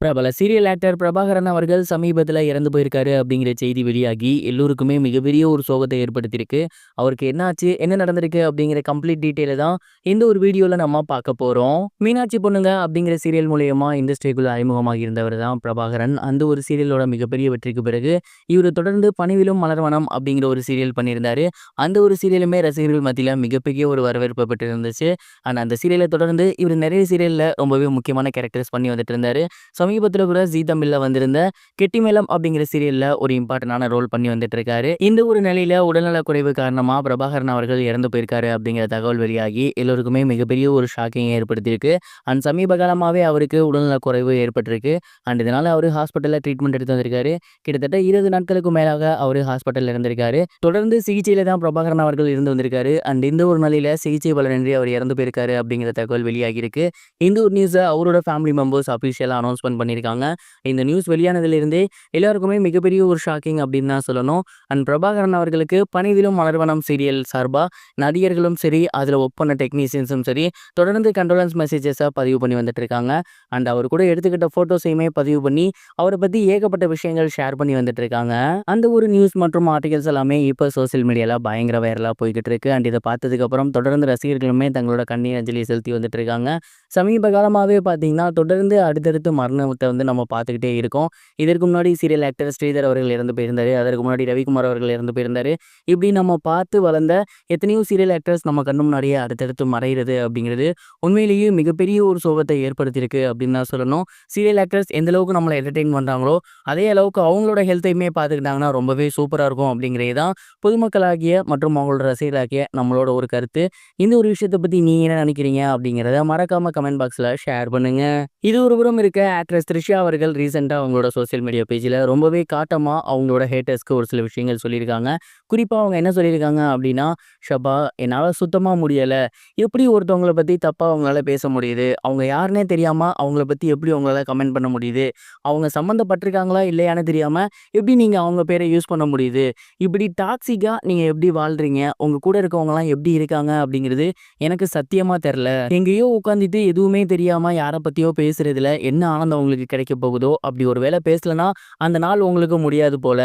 பிரபல serial actor Prabhakaran அவர்கள் சமீபத்தில் இறந்து போயிருக்காரு அப்படிங்கிற செய்தி வெளியாகி எல்லோருக்குமே மிகப்பெரிய ஒரு சோகத்தை ஏற்படுத்தியிருக்கு. அவருக்கு என்னாச்சு என்ன நடந்திருக்கு அப்படிங்கிற கம்ப்ளீட் டீட்டெயிலை தான் இந்த ஒரு வீடியோவில் நம்ம பார்க்க போகிறோம் மீனாட்சி பொண்ணுங்க அப்படிங்கிற சீரியல் மூலயமா இண்டஸ்ட்ரிக்குள்ள அறிமுகமாக இருந்தவர் தான் பிரபாகரன். அந்த ஒரு சீரியலோட மிகப்பெரிய வெற்றிக்கு பிறகு இவர் தொடர்ந்து பணிவிலும் மலர்வனம் அப்படிங்கிற ஒரு சீரியல் பண்ணியிருந்தாரு. அந்த ஒரு சீரியலுமே ரசிகர்கள் மத்தியில் மிகப்பெரிய ஒரு வரவேற்பு பெற்று இருந்துச்சு ஆனால் அந்த சீரியலை தொடர்ந்து இவர் நிறைய சீரியலில் ரொம்பவே முக்கியமான கேரக்டர்ஸ் பண்ணி வந்துட்டு இருந்தாரு. சமீபத்தில் கூட ஜீ தமிழ்ல வந்திருந்த கெட்டிமேளம் அப்படிங்கிற சீரியல்ல ஒரு இம்பார்ட்டன்டான ரோல் பண்ணி வந்துட்டு இருக்காரு இந்த ஒரு நிலையில உடல்நலக் குறைவு காரணமா பிரபாகரன் அவர்கள் இறந்து போயிருக்காரு அப்படிங்கிற தகவல் வெளியாகி எல்லோருக்குமே மிகப்பெரிய ஒரு ஷாக்கிங் ஏற்படுத்தியிருக்கு. அண்ட் சமீப காலமாகவே அவருக்கு உடல்நலக் குறைவு ஏற்பட்டிருக்கு. அண்ட் இதனால அவர் ஹாஸ்பிட்டலில் ட்ரீட்மெண்ட் எடுத்து வந்திருக்காரு. கிட்டத்தட்ட இருபது நாட்களுக்கு மேலாக அவர் ஹாஸ்பிட்டலில் இருந்திருக்காரு. தொடர்ந்து சிகிச்சையில தான் பிரபாகரன் அவர்கள் இருந்து வந்திருக்காரு. அண்ட் இந்த ஒரு நிலையில சிகிச்சை பலனின்றி அவர் இறந்து போயிருக்காரு அப்படிங்கிற தகவல் வெளியாகி இருக்கு இந்த ஒரு நியூஸை அவரோட ஃபேமிலி மெம்பர்ஸ் அஃபிஷியலாக அனௌன்ஸ்மெண்ட் பண்ணியிருக்காங்க. இந்த நியூஸ் வெளியானதுலேருந்தே எல்லாருக்குமே மிகப்பெரிய ஒரு ஷாக்கிங் அப்படின்னு தான் சொல்லணும். அண்ட் பிரபாகரன் அவர்களுக்கு பணிவிலும் மலர்வனம் சீரியல் சார்பாக நடிகர்களும் சரி அதில் ஒர்க் பண்ண டெக்னீஷியன்ஸும் சரி தொடர்ந்து கண்டோலன்ஸ் மெசேஜஸை பதிவு பண்ணி வந்துட்டு இருக்காங்க அண்ட் அவர் கூட எடுத்துக்கிட்ட ஃபோட்டோஸையுமே பதிவு பண்ணி அவரை பற்றி ஏகப்பட்ட விஷயங்கள் ஷேர் பண்ணி வந்துட்டு இருக்காங்க அந்த ஒரு நியூஸ் மற்றும் ஆர்டிகல்ஸ் எல்லாமே இப்போ சோஷியல் மீடியாவில் பயங்கர வைரலாக போய்கிட்டு இருக்கு அண்ட் இதை பார்த்ததுக்கப்புறம் தொடர்ந்து ரசிகர்களுமே தங்களோட கண்ணீர் அஞ்சலி செலுத்தி வந்துட்டு இருக்காங்க சமீப காலமாகவே பார்த்தீங்கன்னா தொடர்ந்து அடுத்தடுத்து மரண மரணத்தை வந்து நம்ம பார்த்துக்கிட்டே இருக்கோம். இதற்கு முன்னாடி சீரியல் ஆக்டர் ஸ்ரீதர் அவர்கள் இறந்து போயிருந்தார். அதற்கு முன்னாடி ரவிக்குமார் அவர்கள் இறந்து போயிருந்தார். இப்படி நம்ம பார்த்து வளர்ந்த எத்தனையோ சீரியல் ஆக்டர்ஸ் நம்ம கண்ணு முன்னாடியே அடுத்தடுத்து மறைகிறது அப்படிங்கிறது உண்மையிலேயே மிகப்பெரிய ஒரு சோகத்தை ஏற்படுத்தியிருக்கு அப்படின்னு தான் சொல்லணும். சீரியல் ஆக்டர்ஸ் எந்த அளவுக்கு நம்மளை என்டர்டெயின் பண்ணுறாங்களோ அதே அளவுக்கு அவங்களோட ஹெல்த்தையுமே பார்த்துக்கிட்டாங்கன்னா ரொம்பவே சூப்பராக இருக்கும் அப்படிங்கிறது தான் பொதுமக்களாகிய மற்றும் அவங்களோட ரசிகராகிய நம்மளோட ஒரு கருத்து. இந்த ஒரு விஷயத்தை பற்றி நீங்கள் என்ன நினைக்கிறீங்க அப்படிங்கிறத மறக்காம கமெண்ட் பாக்ஸில் ஷேர் பண்ணுங்க. இது ஒரு புறம் இருக்க ஆக்ட்ரஸ் த்ரிஷா அவர்கள் ரீசெண்டாக அவங்களோட சோஷியல் மீடியா பேஜில் ரொம்பவே காட்டமாக அவங்களோட ஹேட்டர்ஸ்க்கு ஒரு சில விஷயங்கள் சொல்லியிருக்காங்க. குறிப்பாக அவங்க என்ன சொல்லியிருக்காங்க அப்படின்னா ஷபா என்னால் சுத்தமாக முடியலை. எப்படி ஒருத்தவங்கள பற்றி தப்பாக அவங்களால பேச முடியுது? அவங்க யாருன்னே தெரியாமல் அவங்கள பற்றி எப்படி அவங்களால கமெண்ட் பண்ண முடியுது? அவங்க சம்மந்தப்பட்டிருக்காங்களா? இல்லையான்னு தெரியாமல் எப்படி நீங்கள் அவங்க பேரை யூஸ் பண்ண முடியுது? இப்படி டாக்ஸிக்காக நீங்கள் எப்படி வாழ்கிறீங்க உங்கள் கூட இருக்கவங்களாம் எப்படி இருக்காங்க? அப்படிங்கிறது எனக்கு சத்தியமாக தெரில எங்கேயோ உட்காந்துட்டு எதுவுமே தெரியாமல் யாரை பற்றியோ பேசுகிறதுல என்ன ஆனந்தம் உங்களுக்கு கிடைக்க போகுதோ? அப்படி ஒரு வேளை பேசலனா அந்த நாள் உங்களுக்கு முடியாது போல.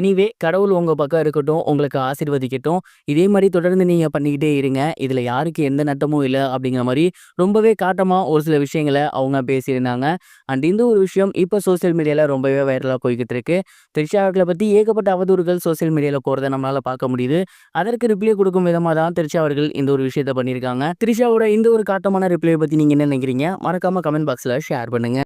எனிவே கடவுள் உங்கள் பக்கம் இருக்கட்டும் உங்களுக்கு ஆசீர்வதிக்கட்டும். இதே மாதிரி தொடர்ந்து நீங்கள் பண்ணிக்கிட்டே இருங்க. இதில் யாருக்கு எந்த நட்டமும் இல்லை அப்படிங்கிற மாதிரி ரொம்பவே காட்டமாக ஒரு சில விஷயங்களை அவங்க பேசியிருந்தாங்க. அண்ட் இந்த ஒரு விஷயம் இப்போ சோஷியல் மீடியாவில் ரொம்பவே வைரலாக போய்கிட்டு இருக்கு. த்ரிஷா அவர்களை பற்றி ஏகப்பட்ட அவதூறுகள் சோஷியல் மீடியாவில் போகிறத நம்மளால் பார்க்க முடியுது. அதற்கு ரிப்ளை கொடுக்கும் விதமாக தான் த்ரிஷா அவர்கள் இந்த ஒரு விஷயத்த பண்ணியிருக்காங்க. த்ரிஷாவோட இந்த ஒரு காட்டமான ரிப்ளை பற்றி நீங்கள் என்ன நினைக்கிறீங்க? மறக்காம கமெண்ட் பாக்ஸில் ஷேர் பண்ணுங்க.